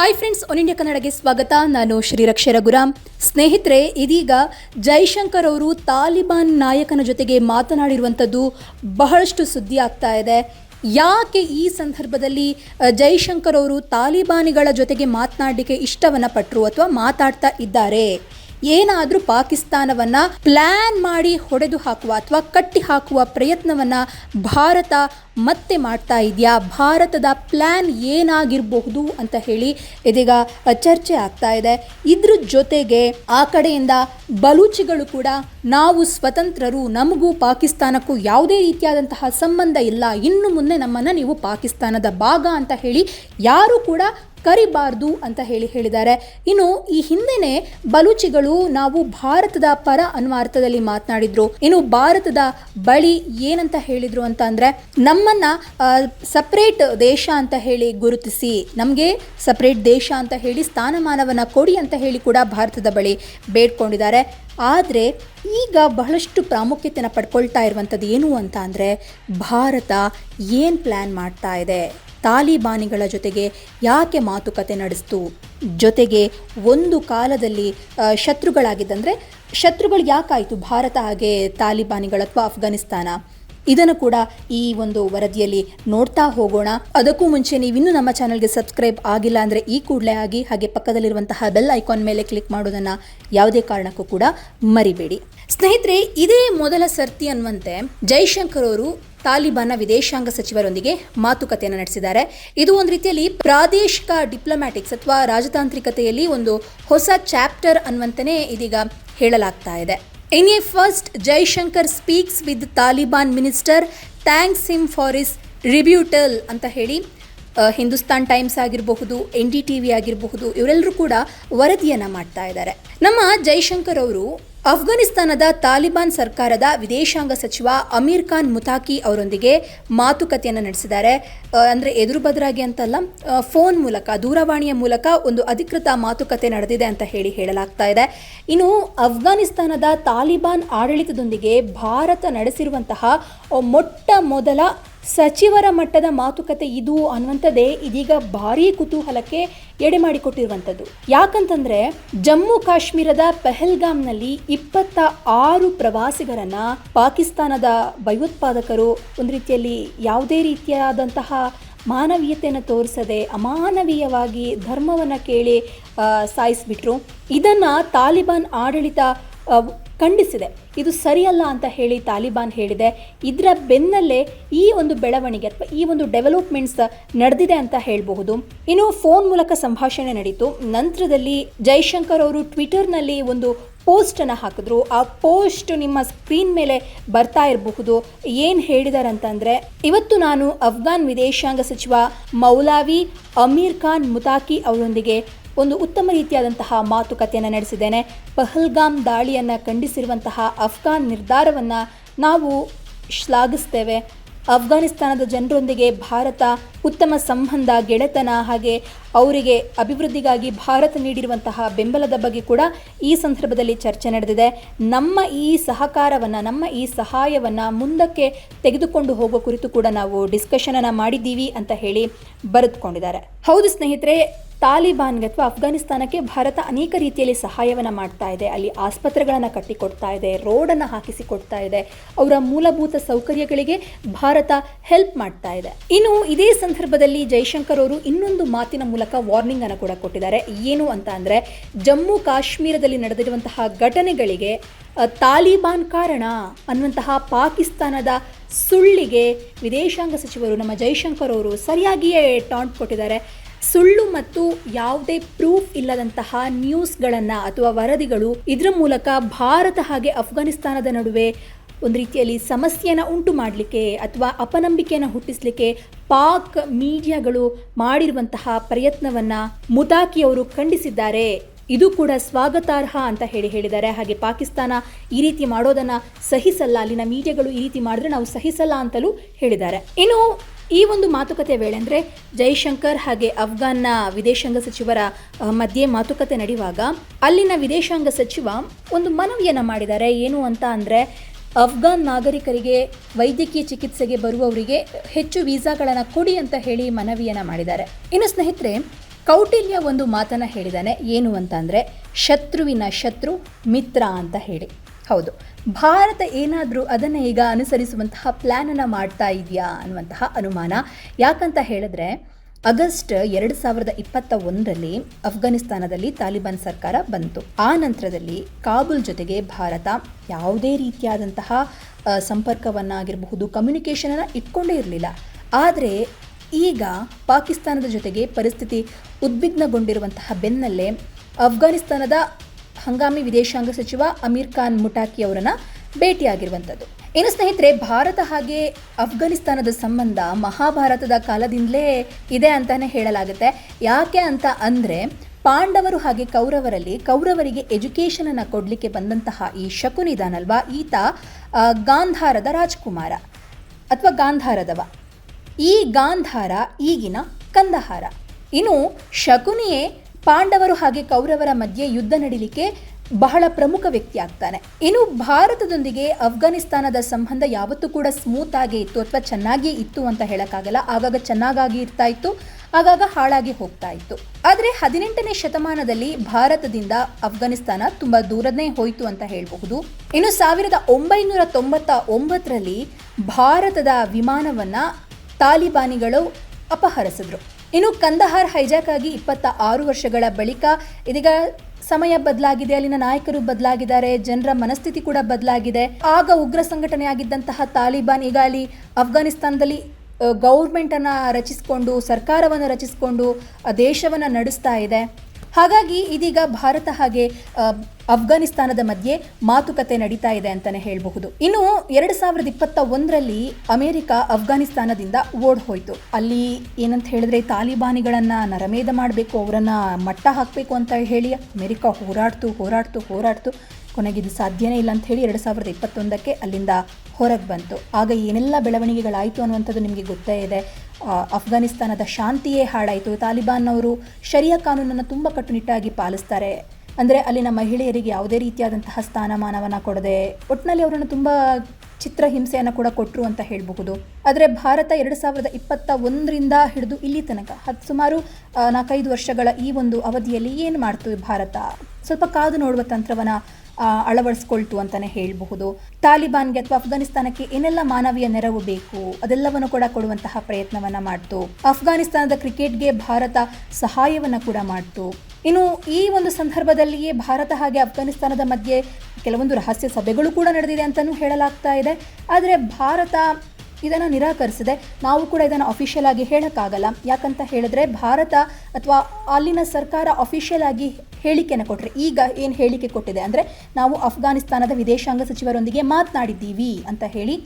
Hi friends one India ಕನ್ನಡಗೆ ಸ್ವಾಗತ. ನಾನು ಶ್ರೀರಕ್ಷ ರಘುರಾಮ್. ಸ್ನೇಹಿತರೆ, ಇದೀಗ ಜೈಶಂಕರ್ ಅವರು ತಾಲಿಬಾನ್ ನಾಯಕನ ಜೊತೆಗೆ ಮಾತನಾಡಿರುವಂಥದ್ದು ಬಹಳಷ್ಟು ಸುದ್ದಿ ಆಗ್ತಾ ಇದೆ. ಯಾಕೆ ಈ ಸಂದರ್ಭದಲ್ಲಿ ಜೈಶಂಕರ್ ಅವರು ತಾಲಿಬಾನಿಗಳ ಜೊತೆಗೆ ಮಾತನಾಡಲಿಕ್ಕೆ ಇಷ್ಟವನ್ನು ಪಟ್ಟರು ಅಥವಾ ಮಾತಾಡ್ತಾ ಇದ್ದಾರೆ? ಏನಾದರೂ ಪಾಕಿಸ್ತಾನವನ್ನ ಪ್ಲಾನ್ ಮಾಡಿ ಹೊಡೆದು ಹಾಕುವ ಅಥವಾ ಕಟ್ಟಿ ಹಾಕುವ ಪ್ರಯತ್ನವನ್ನ ಭಾರತ ಮತ್ತೆ ಮಾಡ್ತಾ ಇದೆಯಾ? ಭಾರತದ ಪ್ಲಾನ್ ಏನಾಗಿರಬಹುದು ಅಂತ ಹೇಳಿ ಇದೀಗ ಚರ್ಚೆ ಆಗ್ತಾ ಇದೆ. ಇದ್ರ ಜೊತೆಗೆ ಆ ಕಡೆಯಿಂದ ಬಲೂಚಿಗಳು ಕೂಡ ನಾವು ಸ್ವತಂತ್ರರು, ನಮಗೂ ಪಾಕಿಸ್ತಾನಕ್ಕೂ ಯಾವುದೇ ರೀತಿಯಾದಂತಹ ಸಂಬಂಧ ಇಲ್ಲ. ಇನ್ನು ಮುಂದೆ ನಮ್ಮನ್ನು ನೀವು ಪಾಕಿಸ್ತಾನದ ಭಾಗ ಅಂತ ಹೇಳಿ ಯಾರು ಕೂಡ ಕರಿಬಾರ್ದು ಅಂತ ಹೇಳಿ ಹೇಳಿದ್ದಾರೆ. ಇನ್ನು ಈ ಹಿಂದೆನೆ ಬಲೂಚಿಗಳು ನಾವು ಭಾರತದ ಪರ ಅನ್ನುವ ಅರ್ಥದಲ್ಲಿ ಮಾತನಾಡಿದ್ರು. ಇನ್ನು ಭಾರತದ ಬಳಿ ಏನಂತ ಹೇಳಿದ್ರು ಅಂತ ಅಂದ್ರೆ ನಮ್ಮನ್ನ ಸಪ್ರೇಟ್ ದೇಶ ಅಂತ ಹೇಳಿ ಗುರುತಿಸಿ, ನಮಗೆ ಸಪ್ರೇಟ್ ದೇಶ ಅಂತ ಹೇಳಿ ಸ್ಥಾನಮಾನವನ್ನ ಕೊಡಿ ಅಂತ ಹೇಳಿ ಕೂಡ ಭಾರತದ ಬಳಿ ಬೇಡ್ಕೊಂಡಿದ್ದಾರೆ. ಆದರೆ ಈಗ ಬಹಳಷ್ಟು ಪ್ರಾಮುಖ್ಯತೆಯನ್ನು ಪಡ್ಕೊಳ್ತಾ ಇರುವಂಥದ್ದು ಏನು ಅಂತ ಅಂದರೆ ಭಾರತ ಏನು ಪ್ಲ್ಯಾನ್ ಮಾಡ್ತಾ ಇದೆ? ತಾಲಿಬಾನಿಗಳ ಜೊತೆಗೆ ಯಾಕೆ ಮಾತುಕತೆ ನಡೆಸ್ತು? ಜೊತೆಗೆ ಒಂದು ಕಾಲದಲ್ಲಿ ಶತ್ರುಗಳಾಗಿದ್ದಂದರೆ, ಶತ್ರುಗಳು ಯಾಕಾಯಿತು? ಭಾರತ ಹಾಗೆ ತಾಲಿಬಾನಿಗಳು ಅಥವಾ ಅಫ್ಘಾನಿಸ್ತಾನ. ಇದನ್ನು ಕೂಡ ಈ ಒಂದು ವರದಿಯಲ್ಲಿ ನೋಡ್ತಾ ಹೋಗೋಣ. ಅದಕ್ಕೂ ಮುಂಚೆ ನೀವಿನ್ನೂ ನಮ್ಮ ಚಾನಲ್ಗೆ ಸಬ್ಸ್ಕ್ರೈಬ್ ಆಗಿಲ್ಲ ಅಂದರೆ ಈ ಕೂಡಲೇ ಆಗಿ, ಹಾಗೆ ಪಕ್ಕದಲ್ಲಿರುವಂತಹ ಬೆಲ್ ಐಕಾನ್ ಮೇಲೆ ಕ್ಲಿಕ್ ಮಾಡೋದನ್ನು ಯಾವುದೇ ಕಾರಣಕ್ಕೂ ಕೂಡ ಮರಿಬೇಡಿ. ಸ್ನೇಹಿತರೆ, ಇದೇ ಮೊದಲ ಸರ್ತಿ ಅನ್ನುವಂತೆ ಜೈಶಂಕರ್ ಅವರು ತಾಲಿಬಾನ್ನ ವಿದೇಶಾಂಗ ಸಚಿವರೊಂದಿಗೆ ಮಾತುಕತೆಯನ್ನು ನಡೆಸಿದ್ದಾರೆ. ಇದು ಒಂದು ರೀತಿಯಲ್ಲಿ ಪ್ರಾದೇಶಿಕ ಡಿಪ್ಲೊಮ್ಯಾಟಿಕ್ಸ್ ಅಥವಾ ರಾಜತಾಂತ್ರಿಕತೆಯಲ್ಲಿ ಒಂದು ಹೊಸ ಚಾಪ್ಟರ್ ಅನ್ನುವಂತೆಯೇ ಇದೀಗ ಹೇಳಲಾಗ್ತಾ ಇದೆ. In a first Jaishankar speaks with Taliban minister, thanks him for his rebuttal ಅಂತ ಹೇಳಿ ಹಿಂದೂಸ್ತಾನ್ ಟೈಮ್ಸ್ ಆಗಿರಬಹುದು ಎನ್ ಡಿ ಟಿ ವಿ ಆಗಿರಬಹುದು, ಇವರೆಲ್ಲರೂ ಕೂಡ ವರದಿಯನ್ನು ಮಾಡ್ತಾ ಇದ್ದಾರೆ. ನಮ್ಮ ಜೈಶಂಕರ್ ಅವರು ಅಫ್ಘಾನಿಸ್ತಾನದ ತಾಲಿಬಾನ್ ಸರ್ಕಾರದ ವಿದೇಶಾಂಗ ಸಚಿವ ಅಮೀರ್ ಖಾನ್ ಮುತಾಕಿ ಅವರೊಂದಿಗೆ ಮಾತುಕತೆಯನ್ನು ನಡೆಸಿದ್ದಾರೆ. ಅಂದರೆ ಎದುರು ಬದರಾಗಿ ಅಂತಲ್ಲ ಫೋನ್ ಮೂಲಕ, ದೂರವಾಣಿಯ ಮೂಲಕ ಒಂದು ಅಧಿಕೃತ ಮಾತುಕತೆ ನಡೆದಿದೆ ಅಂತ ಹೇಳಿ ಹೇಳಲಾಗ್ತಾ ಇದೆ. ಇನ್ನು ಅಫ್ಘಾನಿಸ್ತಾನದ ತಾಲಿಬಾನ್ ಆಡಳಿತದೊಂದಿಗೆ ಭಾರತ ನಡೆಸಿರುವಂತಹ ಮೊಟ್ಟ ಮೊದಲ ಸಚಿವರ ಮಟ್ಟದ ಮಾತುಕತೆ ಇದು ಅನ್ನುವಂಥದ್ದೇ ಇದೀಗ ಭಾರೀ ಕುತೂಹಲಕ್ಕೆ ಎಡೆ ಮಾಡಿಕೊಟ್ಟಿರುವಂಥದ್ದು. ಯಾಕಂತಂದ್ರೆ ಜಮ್ಮು ಕಾಶ್ಮೀರದ ಪೆಹಲ್ಗಾಮ್ನಲ್ಲಿ ಇಪ್ಪತ್ತ ಆರು ಪ್ರವಾಸಿಗರನ್ನ ಪಾಕಿಸ್ತಾನದ ಭಯೋತ್ಪಾದಕರು ಒಂದು ರೀತಿಯಲ್ಲಿ ಯಾವುದೇ ರೀತಿಯಾದಂತಹ ಮಾನವೀಯತೆಯನ್ನು ತೋರಿಸದೆ ಅಮಾನವೀಯವಾಗಿ ಧರ್ಮವನ್ನು ಕೇಳಿ ಸಾಯಿಸ್ಬಿಟ್ರು. ಇದನ್ನು ತಾಲಿಬಾನ್ ಆಡಳಿತ ಖಂಡಿಸಿದೆ. ಇದು ಸರಿಯಲ್ಲ ಅಂತ ಹೇಳಿ ತಾಲಿಬಾನ್ ಹೇಳಿದೆ. ಇದರ ಬೆನ್ನಲ್ಲೇ ಈ ಒಂದು ಬೆಳವಣಿಗೆ ಅಥವಾ ಈ ಒಂದು ಡೆವಲಪ್ಮೆಂಟ್ಸ್ ನಡೆದಿದೆ ಅಂತ ಹೇಳಬಹುದು. ಇನ್ನು ಫೋನ್ ಮೂಲಕ ಸಂಭಾಷಣೆ ನಡೀತು. ನಂತರದಲ್ಲಿ ಜೈಶಂಕರ್ ಅವರು ಟ್ವಿಟರ್ನಲ್ಲಿ ಒಂದು ಪೋಸ್ಟನ್ನು ಹಾಕಿದ್ರು. ಆ ಪೋಸ್ಟ್ ನಿಮ್ಮ ಸ್ಕ್ರೀನ್ ಮೇಲೆ ಬರ್ತಾ ಇರಬಹುದು. ಏನು ಹೇಳಿದಾರಂತಂದರೆ, ಇವತ್ತು ನಾನು ಅಫ್ಘಾನ್ ವಿದೇಶಾಂಗ ಸಚಿವ ಮೌಲಾವಿ ಅಮೀರ್ ಖಾನ್ ಮುತಾಕಿ ಅವರೊಂದಿಗೆ ಒಂದು ಉತ್ತಮ ರೀತಿಯಾದಂತಹ ಮಾತುಕತೆಯನ್ನು ನಡೆಸಿದ್ದೇನೆ. ಪಹಲ್ಗಾಮ್ ದಾಳಿಯನ್ನು ಖಂಡಿಸಿರುವಂತಹ ಅಫ್ಘಾನ್ ನಿರ್ಧಾರವನ್ನು ನಾವು ಶ್ಲಾಘಿಸ್ತೇವೆ. ಅಫ್ಘಾನಿಸ್ತಾನದ ಜನರೊಂದಿಗೆ ಭಾರತ ಉತ್ತಮ ಸಂಬಂಧ, ಗೆಳೆತನ ಹಾಗೆ ಅವರಿಗೆ ಅಭಿವೃದ್ಧಿಗಾಗಿ ಭಾರತ ನೀಡಿರುವಂತಹ ಬೆಂಬಲದ ಬಗ್ಗೆ ಕೂಡ ಈ ಸಂದರ್ಭದಲ್ಲಿ ಚರ್ಚೆ ನಡೆದಿದೆ. ನಮ್ಮ ಈ ಸಹಕಾರವನ್ನು, ನಮ್ಮ ಈ ಸಹಾಯವನ್ನು ಮುಂದಕ್ಕೆ ತೆಗೆದುಕೊಂಡು ಹೋಗೋ ಕುರಿತು ಕೂಡ ನಾವು ಡಿಸ್ಕಷನನ್ನು ಮಾಡಿದ್ದೀವಿ ಅಂತ ಹೇಳಿ ಬರೆದುಕೊಂಡಿದ್ದಾರೆ. ಹೌದು ಸ್ನೇಹಿತರೆ ತಾಲಿಬಾನ್ಗೆ ಅಥವಾ ಅಫ್ಘಾನಿಸ್ತಾನಕ್ಕೆ ಭಾರತ ಅನೇಕ ರೀತಿಯಲ್ಲಿ ಸಹಾಯವನ್ನು ಮಾಡ್ತಾ ಇದೆ. ಅಲ್ಲಿ ಆಸ್ಪತ್ರೆಗಳನ್ನು ಕಟ್ಟಿಕೊಡ್ತಾ ಇದೆ, ರೋಡನ್ನು ಹಾಕಿಸಿಕೊಡ್ತಾ ಇದೆ, ಅವರ ಮೂಲಭೂತ ಸೌಕರ್ಯಗಳಿಗೆ ಭಾರತ ಹೆಲ್ಪ್ ಮಾಡ್ತಾ ಇದೆ. ಇನ್ನು ಇದೇ ಸಂದರ್ಭದಲ್ಲಿ ಜೈಶಂಕರ್ ಅವರು ಇನ್ನೊಂದು ಮಾತಿನ ಮೂಲಕ ವಾರ್ನಿಂಗ್ ಅನ್ನು ಕೂಡ ಕೊಟ್ಟಿದ್ದಾರೆ. ಏನು ಅಂತ ಅಂದರೆ, ಜಮ್ಮು ಕಾಶ್ಮೀರದಲ್ಲಿ ನಡೆದಿರುವಂತಹ ಘಟನೆಗಳಿಗೆ ತಾಲಿಬಾನ್ ಕಾರಣ ಅನ್ನುವಂತಹ ಪಾಕಿಸ್ತಾನದ ಸುಳ್ಳಿಗೆ ವಿದೇಶಾಂಗ ಸಚಿವರು ನಮ್ಮ ಜೈಶಂಕರ್ ಅವರು ಸರಿಯಾಗಿಯೇ ಟಾಂಟ್ ಕೊಟ್ಟಿದ್ದಾರೆ. ಸುಳ್ಳು ಮತ್ತು ಯಾವುದೇ ಪ್ರೂಫ್ ಇಲ್ಲದಂತಹ ನ್ಯೂಸ್ಗಳನ್ನು ಅಥವಾ ವರದಿಗಳು ಇದರ ಮೂಲಕ ಭಾರತ ಹಾಗೆ ಅಫ್ಘಾನಿಸ್ತಾನದ ನಡುವೆ ಒಂದು ರೀತಿಯಲ್ಲಿ ಸಮಸ್ಯೆಯನ್ನು ಉಂಟು ಮಾಡಲಿಕ್ಕೆ ಅಥವಾ ಅಪನಂಬಿಕೆಯನ್ನು ಹುಟ್ಟಿಸಲಿಕ್ಕೆ ಪಾಕ್ ಮೀಡಿಯಾಗಳು ಮಾಡಿರುವಂತಹ ಪ್ರಯತ್ನವನ್ನು ಮುತಾಕಿ ಅವರು ಖಂಡಿಸಿದ್ದಾರೆ. ಇದು ಕೂಡ ಸ್ವಾಗತಾರ್ಹ ಅಂತ ಹೇಳಿ ಹೇಳಿದ್ದಾರೆ. ಹಾಗೆ ಪಾಕಿಸ್ತಾನ ಈ ರೀತಿ ಮಾಡೋದನ್ನು ಸಹಿಸಲ್ಲ, ಅಲ್ಲಿನ ಮೀಡಿಯಾಗಳು ಈ ರೀತಿ ಮಾಡಿದ್ರೆ ನಾವು ಸಹಿಸಲ್ಲ ಅಂತಲೂ ಹೇಳಿದ್ದಾರೆ. ಇನ್ನು ಈ ಒಂದು ಮಾತುಕತೆ ವೇಳೆ ಅಂದರೆ ಜೈಶಂಕರ್ ಹಾಗೆ ಅಫ್ಘಾನ್ನ ವಿದೇಶಾಂಗ ಸಚಿವರ ಮಧ್ಯೆ ಮಾತುಕತೆ ನಡೆಯುವಾಗ ಅಲ್ಲಿನ ವಿದೇಶಾಂಗ ಸಚಿವ ಒಂದು ಮನವಿಯನ್ನು ಮಾಡಿದ್ದಾರೆ. ಏನು ಅಂತ ಅಂದರೆ ಅಫ್ಘಾನ್ ನಾಗರಿಕರಿಗೆ, ವೈದ್ಯಕೀಯ ಚಿಕಿತ್ಸೆಗೆ ಬರುವವರಿಗೆ ಹೆಚ್ಚು ವೀಸಾಗಳನ್ನು ಕೊಡಿ ಅಂತ ಹೇಳಿ ಮನವಿಯನ್ನು ಮಾಡಿದ್ದಾರೆ. ಇನ್ನು ಸ್ನೇಹಿತರೆ, ಕೌಟಿಲ್ಯ ಒಂದು ಮಾತನ್ನು ಹೇಳಿದಾನೆ ಏನು ಅಂತ ಅಂದರೆ, ಶತ್ರುವಿನ ಶತ್ರು ಮಿತ್ರ ಅಂತ ಹೇಳಿ. ಹೌದು. ಭಾರತ ಏನಾದರೂ ಅದನ್ನು ಈಗ ಅನುಸರಿಸುವಂತಹ ಪ್ಲ್ಯಾನನ್ನು ಮಾಡ್ತಾ ಇದೆಯಾ ಅನ್ನುವಂತಹ ಅನುಮಾನ. ಯಾಕಂತ ಹೇಳಿದ್ರೆ, ಆಗಸ್ಟ್ ಎರಡು ಸಾವಿರದ ಇಪ್ಪತ್ತ ಒಂದರಲ್ಲಿ ಅಫ್ಘಾನಿಸ್ತಾನದಲ್ಲಿ ತಾಲಿಬಾನ್ ಸರ್ಕಾರ ಬಂತು. ಆ ನಂತರದಲ್ಲಿ ಕಾಬುಲ್ ಜೊತೆಗೆ ಭಾರತ ಯಾವುದೇ ರೀತಿಯಾದಂತಹ ಸಂಪರ್ಕವನ್ನಾಗಿರಬಹುದು ಕಮ್ಯುನಿಕೇಷನನ್ನು ಇಟ್ಕೊಂಡೇ ಇರಲಿಲ್ಲ. ಆದರೆ ಈಗ ಪಾಕಿಸ್ತಾನದ ಜೊತೆಗೆ ಪರಿಸ್ಥಿತಿ ಉದ್ವಿಗ್ನಗೊಂಡಿರುವಂತಹ ಬೆನ್ನಲ್ಲೇ ಅಫ್ಘಾನಿಸ್ತಾನದ ಹಂಗಾಮಿ ವಿದೇಶಾಂಗ ಸಚಿವ ಅಮೀರ್ ಖಾನ್ ಮುಟಾಕಿ ಅವರನ್ನ ಭೇಟಿಯಾಗಿರುವಂಥದ್ದು. ಇನ್ನು ಸ್ನೇಹಿತರೆ, ಭಾರತ ಹಾಗೆ ಅಫ್ಘಾನಿಸ್ತಾನದ ಸಂಬಂಧ ಮಹಾಭಾರತದ ಕಾಲದಿಂದಲೇ ಇದೆ ಅಂತಾನೆ ಹೇಳಲಾಗುತ್ತೆ. ಯಾಕೆ ಅಂತ ಅಂದರೆ, ಪಾಂಡವರು ಹಾಗೆ ಕೌರವರಲ್ಲಿ, ಕೌರವರಿಗೆ ಎಜುಕೇಷನನ್ನು ಕೊಡಲಿಕ್ಕೆ ಬಂದಂತಹ ಈ ಶಕುನಿದಾನಲ್ವಾ ಈತ ಗಾಂಧಾರದ ರಾಜ್ಕುಮಾರ ಅಥವಾ ಗಾಂಧಾರದವ. ಈ ಗಾಂಧಾರ ಈಗಿನ ಕಂದಹಾರ. ಇನ್ನು ಶಕುನಿಯೇ ಪಾಂಡವರು ಹಾಗೆ ಕೌರವರ ಮಧ್ಯೆ ಯುದ್ಧ ನಡೀಲಿಕ್ಕೆ ಬಹಳ ಪ್ರಮುಖ ವ್ಯಕ್ತಿ ಆಗ್ತಾನೆ ಇನ್ನು ಭಾರತದೊಂದಿಗೆ ಅಫ್ಘಾನಿಸ್ತಾನದ ಸಂಬಂಧ ಯಾವತ್ತೂ ಕೂಡ ಸ್ಮೂತ್ ಆಗಿ ಇತ್ತು ಅಥವಾ ಚೆನ್ನಾಗಿ ಇತ್ತು ಅಂತ ಹೇಳಕ್ಕಾಗಲ್ಲ. ಆಗಾಗ ಚೆನ್ನಾಗಾಗಿ ಇರ್ತಾ ಇತ್ತು, ಆಗಾಗ ಹಾಳಾಗಿ ಹೋಗ್ತಾ ಇತ್ತು. ಆದರೆ ಹದಿನೆಂಟನೇ ಶತಮಾನದಲ್ಲಿ ಭಾರತದಿಂದ ಅಫ್ಘಾನಿಸ್ತಾನ ತುಂಬಾ ದೂರನೇ ಹೋಯಿತು ಅಂತ ಹೇಳಬಹುದು. ಇನ್ನು ಸಾವಿರದ ಒಂಬೈನೂರ ತೊಂಬತ್ತ ಒಂಬತ್ತರಲ್ಲಿ ಭಾರತದ ವಿಮಾನವನ್ನ ತಾಲಿಬಾನಿಗಳು ಅಪಹರಿಸಿದ್ರು. ಇನ್ನು ಕಂದಹಾರ್ ಹೈಜಾಕ್ ಆಗಿ ಇಪ್ಪತ್ತ ಆರು ವರ್ಷಗಳ ಬಳಿಕ ಇದೀಗ ಸಮಯ ಬದಲಾಗಿದೆ, ಅಲ್ಲಿನ ನಾಯಕರು ಬದಲಾಗಿದ್ದಾರೆ, ಜನರ ಮನಸ್ಥಿತಿ ಕೂಡ ಬದಲಾಗಿದೆ. ಆಗ ಉಗ್ರ ಸಂಘಟನೆ ಆಗಿದ್ದಂತಹ ತಾಲಿಬಾನ್ ಈಗ ಅಲ್ಲಿ ಅಫ್ಘಾನಿಸ್ತಾನದಲ್ಲಿ ಗೌರ್ಮೆಂಟನ್ನು ರಚಿಸಿಕೊಂಡು, ಸರ್ಕಾರವನ್ನು ರಚಿಸಿಕೊಂಡು, ದೇಶವನ್ನ ನಡೆಸ್ತಾ ಇದೆ. ಹಾಗಾಗಿ ಇದೀಗ ಭಾರತ ಹಾಗೆ ಅಫ್ಘಾನಿಸ್ತಾನದ ಮಧ್ಯೆ ಮಾತುಕತೆ ನಡೀತಾ ಇದೆ ಅಂತಲೇ ಹೇಳಬಹುದು. ಇನ್ನು ಎರಡು ಸಾವಿರದ ಇಪ್ಪತ್ತ ಒಂದರಲ್ಲಿ ಅಮೆರಿಕ ಅಫ್ಘಾನಿಸ್ತಾನದಿಂದ ಓಡ್ ಹೋಯ್ತು ಅಲ್ಲಿ ಏನಂತ ಹೇಳಿದ್ರೆ ತಾಲಿಬಾನಿಗಳನ್ನು ನರಮೇಧ ಮಾಡಬೇಕು, ಅವರನ್ನು ಮಟ್ಟ ಹಾಕಬೇಕು ಅಂತ ಹೇಳಿ ಅಮೆರಿಕ ಹೋರಾಡ್ತು ಹೋರಾಡ್ತು ಹೋರಾಡ್ತು. ಕೊನೆಗಿದು ಸಾಧ್ಯನೇ ಇಲ್ಲ ಅಂತ ಹೇಳಿ ಎರಡು ಸಾವಿರದ ಇಪ್ಪತ್ತೊಂದಕ್ಕೆ ಅಲ್ಲಿಂದ ಹೊರಗೆ ಬಂತು. ಆಗ ಏನೆಲ್ಲ ಬೆಳವಣಿಗೆಗಳಾಯಿತು ಅನ್ನುವಂಥದ್ದು ನಿಮಗೆ ಗೊತ್ತೇ ಇದೆ. ಅಫ್ಘಾನಿಸ್ತಾನದ ಶಾಂತಿಯೇ ಹಾಳಾಯಿತು ತಾಲಿಬಾನ್ನವರು ಶರಿಯಾ ಕಾನೂನನ್ನು ತುಂಬ ಕಟ್ಟುನಿಟ್ಟಾಗಿ ಪಾಲಿಸ್ತಾರೆ. ಅಂದರೆ ಅಲ್ಲಿನ ಮಹಿಳೆಯರಿಗೆ ಯಾವುದೇ ರೀತಿಯಾದಂತಹ ಸ್ಥಾನಮಾನವನ್ನು ಕೊಡದೆ ಒಟ್ಟಿನಲ್ಲಿ ಅವರನ್ನು ತುಂಬ ಚಿತ್ರ ಹಿಂಸೆಯನ್ನು ಕೂಡ ಕೊಟ್ಟರು ಅಂತ ಹೇಳಬಹುದು. ಆದರೆ ಭಾರತ ಎರಡು ಸಾವಿರದ ಇಪ್ಪತ್ತ ಒಂದರಿಂದ ಹಿಡಿದು ಇಲ್ಲಿ ತನಕ ಹತ್ತು ಸುಮಾರು ನಾಲ್ಕೈದು ವರ್ಷಗಳ ಈ ಒಂದು ಅವಧಿಯಲ್ಲಿ ಏನು ಮಾಡ್ತು ಭಾರತ? ಸ್ವಲ್ಪ ಕಾದು ನೋಡುವ ತಂತ್ರವನ್ನು ಅಳವಡಿಸ್ಕೊಳ್ತು ಅಂತಾನೆ ಹೇಳಬಹುದು. ತಾಲಿಬಾನ್ಗೆ ಅಥವಾ ಅಫ್ಘಾನಿಸ್ತಾನಕ್ಕೆ ಏನೆಲ್ಲ ಮಾನವೀಯ ನೆರವು ಬೇಕು, ಅದೆಲ್ಲವನ್ನು ಕೂಡ ಕೊಡುವಂತಹ ಪ್ರಯತ್ನವನ್ನ ಮಾಡ್ತು. ಅಫ್ಘಾನಿಸ್ತಾನದ ಕ್ರಿಕೆಟ್ಗೆ ಭಾರತ ಸಹಾಯವನ್ನ ಕೂಡ ಮಾಡ್ತು. ಇನ್ನು ಈ ಒಂದು ಸಂದರ್ಭದಲ್ಲಿಯೇ ಭಾರತ ಹಾಗೆ ಅಫ್ಘಾನಿಸ್ತಾನದ ಮಧ್ಯೆ ಕೆಲವೊಂದು ರಹಸ್ಯ ಸಭೆಗಳು ಕೂಡ ನಡೆದಿದೆ ಅಂತಲೂ ಹೇಳಲಾಗ್ತಾ ಇದೆ. ಆದರೆ ಭಾರತ ಇದನ್ನು ನಿರಾಕರಿಸಿದೆ. ನಾವು ಕೂಡ ಇದನ್ನು ಅಫಿಷಿಯಲ್ ಆಗಿ ಹೇಳೋಕ್ಕಾಗಲ್ಲ. ಯಾಕಂತ ಹೇಳಿದ್ರೆ ಭಾರತ ಅಥವಾ ಅಲ್ಲಿನ ಸರ್ಕಾರ ಅಫಿಷಿಯಲ್ ಆಗಿ ಹೇಳಿಕೆಯನ್ನು ಕೊಟ್ಟರೆ ಈಗ ಏನು ಹೇಳಿಕೆ ಕೊಟ್ಟಿದೆ ಅಂದರೆ ನಾವು ಅಫ್ಘಾನಿಸ್ತಾನದ ವಿದೇಶಾಂಗ ಸಚಿವರೊಂದಿಗೆ ಮಾತನಾಡಿದ್ದೀವಿ ಅಂತ ಹೇಳಿ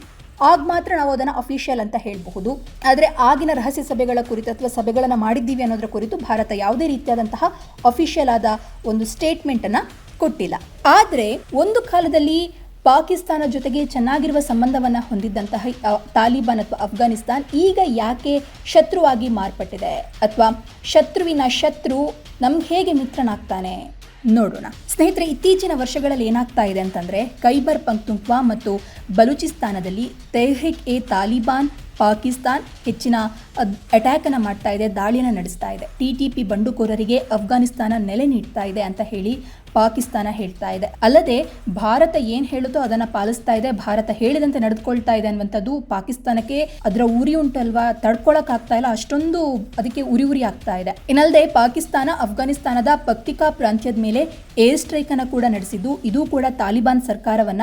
ಆಗ ಮಾತ್ರ ನಾವು ಅದನ್ನು ಅಫಿಷಿಯಲ್ ಅಂತ ಹೇಳಬಹುದು. ಆದರೆ ಆಗಿನ ರಹಸ್ಯ ಸಭೆಗಳ ಕುರಿತು ಅಥವಾ ಸಭೆಗಳನ್ನು ಮಾಡಿದ್ದೀವಿ ಅನ್ನೋದರ ಕುರಿತು ಭಾರತ ಯಾವುದೇ ರೀತಿಯಾದಂತಹ ಅಫಿಷಿಯಲ್ ಆದ ಒಂದು ಸ್ಟೇಟ್ಮೆಂಟನ್ನು ಕೊಟ್ಟಿಲ್ಲ. ಆದರೆ ಒಂದು ಕಾಲದಲ್ಲಿ ಪಾಕಿಸ್ತಾನ ಜೊತೆಗೆ ಚೆನ್ನಾಗಿರುವ ಸಂಬಂಧವನ್ನು ಹೊಂದಿದ್ದಂತಹ ತಾಲಿಬಾನ್ ಅಥವಾ ಅಫ್ಘಾನಿಸ್ತಾನ್ ಈಗ ಯಾಕೆ ಶತ್ರುವಾಗಿ ಮಾರ್ಪಟ್ಟಿದೆ? ಅಥವಾ ಶತ್ರುವಿನ ಶತ್ರು ನಮ್ಗೆ ಹೇಗೆ ಮಿತ್ರನಾಗ್ತಾನೆ? ನೋಡೋಣ. ಸ್ನೇಹಿತರೆ, ಇತ್ತೀಚಿನ ವರ್ಷಗಳಲ್ಲಿ ಏನಾಗ್ತಾ ಇದೆ ಅಂತಂದ್ರೆ ಖೈಬರ್ ಪಂಕ್ತುಂಕ್ವಾ ಮತ್ತು ಬಲೂಚಿಸ್ತಾನದಲ್ಲಿ ತೆಹ್ರಿಕ್ ಎ ತಾಲಿಬಾನ್ ಪಾಕಿಸ್ತಾನ್ ಹೆಚ್ಚಿನ ಅಟ್ಯಾಕ್ ಅನ್ನ ಮಾಡ್ತಾ ಇದೆ, ದಾಳಿಯನ್ನು ನಡೆಸ್ತಾ ಇದೆ. ಟಿ ಟಿ ಪಿ ಬಂಡುಕೋರರಿಗೆ ಅಫ್ಘಾನಿಸ್ತಾನ ನೆಲೆ ನೀಡ್ತಾ ಇದೆ ಅಂತ ಹೇಳಿ ಪಾಕಿಸ್ತಾನ ಹೇಳ್ತಾ ಇದೆ. ಅಲ್ಲದೆ ಭಾರತ ಏನ್ ಹೇಳುತ್ತೋ ಅದನ್ನ ಪಾಲಿಸ್ತಾ ಇದೆ, ಭಾರತ ಹೇಳಿದಂತೆ ನಡೆದುಕೊಳ್ತಾ ಇದೆ ಅನ್ನುವಂಥದ್ದು ಪಾಕಿಸ್ತಾನಕ್ಕೆ ಅದರ ಉರಿ ಉಂಟಲ್ವಾ ತಡ್ಕೊಳಕ್ ಆಗ್ತಾ ಇಲ್ಲ, ಅಷ್ಟೊಂದು ಅದಕ್ಕೆ ಉರಿ ಉರಿ ಆಗ್ತಾ ಇದೆ. ಇನ್ನಲ್ಲದೆ ಪಾಕಿಸ್ತಾನ ಅಫ್ಘಾನಿಸ್ತಾನದ ಪಕ್ತಿಕಾ ಪ್ರಾಂತ್ಯದ ಮೇಲೆ ಏರ್ ಸ್ಟ್ರೈಕ್ ಅನ್ನ ಕೂಡ ನಡೆಸಿದ್ದು, ಇದು ಕೂಡ ತಾಲಿಬಾನ್ ಸರ್ಕಾರವನ್ನ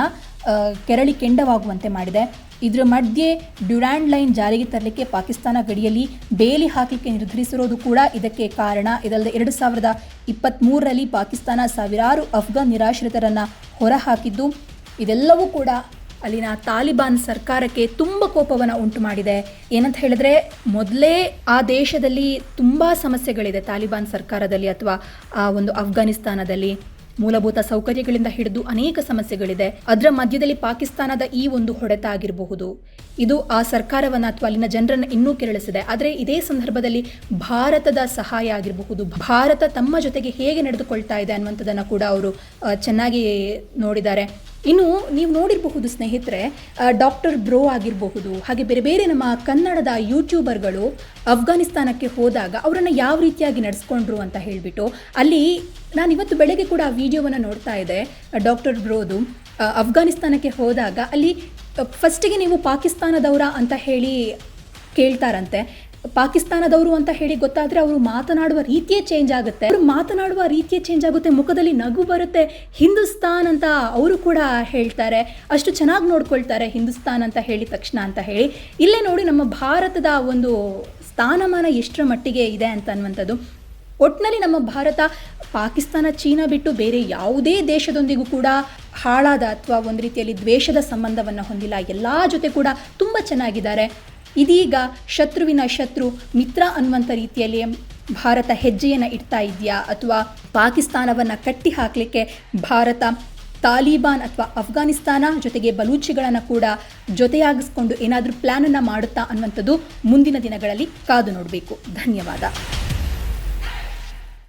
ಕೆರಳಿ ಕೆಂಡವಾಗುವಂತೆ ಮಾಡಿದೆ. ಇದರ ಮಧ್ಯೆ ಡ್ಯುರಾಂಡ್ ಲೈನ್ ಜಾರಿಗೆ ತರಲಿಕ್ಕೆ ಪಾಕಿಸ್ತಾನ ಗಡಿಯಲ್ಲಿ ಬೇಲಿ ಹಾಕಲಿಕ್ಕೆ ನಿರ್ಧರಿಸಿರೋದು ಕೂಡ ಇದಕ್ಕೆ ಕಾರಣ. ಇದಲ್ಲದೆ ಎರಡು ಸಾವಿರದ ಇಪ್ಪತ್ತ್ಮೂರರಲ್ಲಿ ಪಾಕಿಸ್ತಾನ ಸಾವಿರಾರು ಅಫ್ಘಾನ್ ನಿರಾಶ್ರಿತರನ್ನ ಹೊರಹಾಕಿದ್ದು, ಇದೆಲ್ಲವೂ ಕೂಡ ಅಲ್ಲಿನ ತಾಲಿಬಾನ್ ಸರ್ಕಾರಕ್ಕೆ ತುಂಬ ಕೋಪವನ್ನು ಉಂಟು ಮಾಡಿದೆ. ಏನಂತ ಹೇಳಿದ್ರೆ, ಮೊದಲೇ ಆ ದೇಶದಲ್ಲಿ ತುಂಬ ಸಮಸ್ಯೆಗಳಿದೆ ತಾಲಿಬಾನ್ ಸರ್ಕಾರದಲ್ಲಿ ಅಥವಾ ಆ ಒಂದು ಅಫ್ಘಾನಿಸ್ತಾನದಲ್ಲಿ. ಮೂಲಭೂತ ಸೌಕರ್ಯಗಳಿಂದ ಹಿಡಿದು ಅನೇಕ ಸಮಸ್ಯೆಗಳಿದೆ. ಅದರ ಮಧ್ಯದಲ್ಲಿ ಪಾಕಿಸ್ತಾನದ ಈ ಒಂದು ಹೊಡೆತ ಆಗಿರಬಹುದು ಇದು ಆ ಸರ್ಕಾರವನ್ನು ಅಥವಾ ಅಲ್ಲಿನ ಜನರನ್ನು ಇನ್ನೂ ಕೆರಳಿಸಿದೆ. ಆದರೆ ಇದೇ ಸಂದರ್ಭದಲ್ಲಿ ಭಾರತದ ಸಹಾಯ ಆಗಿರಬಹುದು. ಭಾರತ ತಮ್ಮ ಜೊತೆಗೆ ಹೇಗೆ ನಡೆದುಕೊಳ್ತಾ ಇದೆ ಅನ್ನುವಂಥದ್ದನ್ನು ಕೂಡ ಅವರು ಚೆನ್ನಾಗಿ ನೋಡಿದ್ದಾರೆ. ಇನ್ನು ನೀವು ನೋಡಿರಬಹುದು ಸ್ನೇಹಿತರೆ ಡಾಕ್ಟರ್ ಬ್ರೋ ಆಗಿರಬಹುದು, ಹಾಗೆ ಬೇರೆ ಬೇರೆ ನಮ್ಮ ಕನ್ನಡದ ಯೂಟ್ಯೂಬರ್ಗಳು ಅಫ್ಘಾನಿಸ್ತಾನಕ್ಕೆ ಹೋದಾಗ ಅವರನ್ನು ಯಾವ ರೀತಿಯಾಗಿ ನಡೆಸ್ಕೊಂಡ್ರು ಅಂತ ಹೇಳಿಬಿಟ್ಟು, ಅಲ್ಲಿ ನಾನು ಇವತ್ತು ಬೆಳಗ್ಗೆ ಕೂಡ ಆ ವಿಡಿಯೋವನ್ನು ನೋಡ್ತಾ ಇದ್ದೆ ಡಾಕ್ಟರ್ ಬ್ರೋದು ಅಫ್ಘಾನಿಸ್ತಾನಕ್ಕೆ ಹೋದಾಗ ಅಲ್ಲಿ ಫಸ್ಟಿಗೆ ನೀವು ಪಾಕಿಸ್ತಾನದವರ ಅಂತ ಹೇಳಿ ಕೇಳ್ತಾರಂತೆ. ಪಾಕಿಸ್ತಾನದವರು ಅಂತ ಹೇಳಿ ಗೊತ್ತಾದರೆ ಅವರು ಮಾತನಾಡುವ ರೀತಿಯೇ ಚೇಂಜ್ ಆಗುತ್ತೆ. ಅವರು ಮಾತನಾಡುವ ರೀತಿಯೇ ಚೇಂಜ್ ಆಗುತ್ತೆ. ಮುಖದಲ್ಲಿ ನಗು ಬರುತ್ತೆ. ಹಿಂದೂಸ್ತಾನ್ ಅಂತ ಅವರು ಕೂಡ ಹೇಳ್ತಾರೆ. ಅಷ್ಟು ಚೆನ್ನಾಗಿ ನೋಡ್ಕೊಳ್ತಾರೆ ಹಿಂದೂಸ್ತಾನ್ ಅಂತ ಹೇಳಿದ ತಕ್ಷಣ ಅಂತ ಹೇಳಿ. ಇಲ್ಲೇ ನೋಡಿ ನಮ್ಮ ಭಾರತದ ಒಂದು ಸ್ಥಾನಮಾನ ಎಷ್ಟರ ಮಟ್ಟಿಗೆ ಇದೆ ಅಂತ ಅನ್ನುವಂಥದ್ದು. ಒಟ್ಟಿನಲ್ಲಿ ನಮ್ಮ ಭಾರತ, ಪಾಕಿಸ್ತಾನ, ಚೀನಾ ಬಿಟ್ಟು ಬೇರೆ ಯಾವುದೇ ದೇಶದೊಂದಿಗೂ ಕೂಡ ಹಾಳಾದ ಅಥವಾ ಒಂದು ರೀತಿಯಲ್ಲಿ ದ್ವೇಷದ ಸಂಬಂಧವನ್ನು ಹೊಂದಿಲ್ಲ. ಎಲ್ಲ ಜೊತೆ ಕೂಡ ತುಂಬ ಚೆನ್ನಾಗಿದ್ದಾರೆ. ಇದೀಗ ಶತ್ರುವಿನ ಶತ್ರು ಮಿತ್ರ ಅನ್ನುವಂಥ ರೀತಿಯಲ್ಲಿ ಭಾರತ ಹೆಜ್ಜೆಯನ್ನು ಇಡ್ತಾ ಇದೆಯಾ? ಅಥವಾ ಪಾಕಿಸ್ತಾನವನ್ನು ಕಟ್ಟಿ ಹಾಕಲಿಕ್ಕೆ ಭಾರತ ತಾಲಿಬಾನ್ ಅಥವಾ ಅಫ್ಘಾನಿಸ್ತಾನ ಜೊತೆಗೆ ಬಲೂಚಿಗಳನ್ನು ಕೂಡ ಜೊತೆಯಾಗಿಸ್ಕೊಂಡು ಏನಾದರೂ ಪ್ಲ್ಯಾನನ್ನು ಮಾಡುತ್ತಾ ಅನ್ನುವಂಥದ್ದು ಮುಂದಿನ ದಿನಗಳಲ್ಲಿ ಕಾದು ನೋಡಬೇಕು. ಧನ್ಯವಾದ.